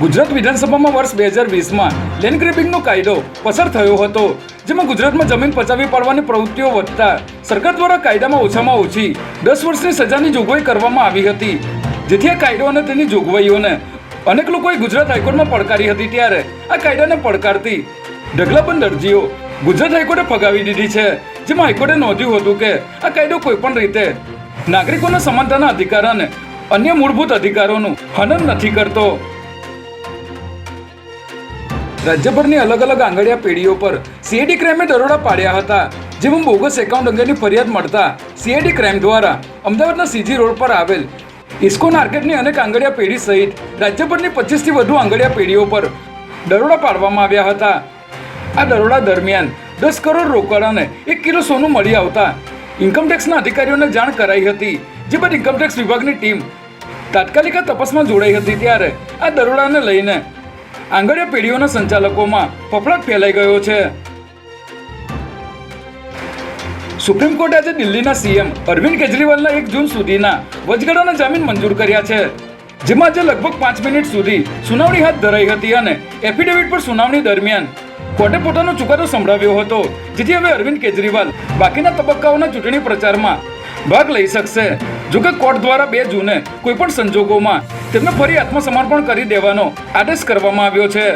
ગુજરાત વિધાનસભામાં વર્ષ બે હજાર વીસમાં લેન્ડ ગ્રેબિંગનો કાયદો પસાર થયો હતો, જેમાં ગુજરાતમાં જમીન પચાવી પાડવાની પ્રવૃત્તિઓ વધતા સરકાર દ્વારા કાયદામાં ઓછામાં ઓછી દસ વર્ષની સજાની જોગવાઈ કરવામાં આવી હતી. જેથી આ કાયદો અને તેની જોગવાઈઓને અનેક લોકોએ ગુજરાત હાઈકોર્ટમાં પડકારી હતી. ત્યારે આ કાયદાને પડકારતી ઢગલાબંધ અરજીઓ ગુજરાત હાઈકોર્ટે ફગાવી દીધી છે, જેમાં હાઈકોર્ટે નોંધ્યું હતું કે આ કાયદો કોઈપણ રીતે નાગરિકોના સમાનતાના અધિકાર અને અન્ય મૂળભૂત અધિકારોનું હનન નથી કરતો. રાજ્યભરની અલગ અલગ આંગળીયા પેઢીઓ પર સીએડી ક્રાઇમે દરોડા પાડ્યા હતા, જેમાં બોગસ એકાઉન્ટ અંગેની ફરિયાદ મળતા સીએડી ક્રાઇમ દ્વારા અમદાવાદના સીજી રોડ પર આવેલ ઇસ્કોન માર્કેટની અનેક આંગળીયા પેઢી સહિત રાજ્યભરની પચીસથી વધુ આંગળીયા પેઢીઓ પર દરોડા પાડવામાં આવ્યા હતા. આ દરોડા દરમિયાન દસ કરોડ રોકડ અને એક કિલો સોનું મળી આવતા ઇન્કમટેક્સના અધિકારીઓને જાણ કરાઈ હતી, જે બાદ ઇન્કમટેક્સ વિભાગની ટીમ તાત્કાલિક તપાસમાં જોડાઈ હતી ત્યારે આ દરોડાને લઈને આંગળીયા પેઢીઓના સંચાલકોમાં ફફડાટ ફેલાઈ ગયો છે. સુપ્રીમ કોર્ટે આજે દિલ્હીના સીએમ અરવિંદ કેજરીવાલના એક જૂન સુધીના વચગાળાના જામીન મંજૂર કર્યા છે. જેમાં આજે લગભગ પાંચ મિનિટ સુધી સુનાવણી હાથ ધરાઈ હતી અને એફિડેવિટ પર સુનાવણી દરમિયાન કોર્ટે પોતાનો ચુકાદો સંભળાવ્યો હતો, જેથી હવે અરવિંદ કેજરીવાલ બાકીના તબક્કાઓના ચૂંટણી પ્રચારમાં ભાગ લઈ શકશે. જોકે કોર્ટ દ્વારા બે જૂને કોઈપણ સંજોગોમાં તેમને ફરી આત્મસમર્પણ કરી દેવાનો આદેશ કરવામાં આવ્યો છે.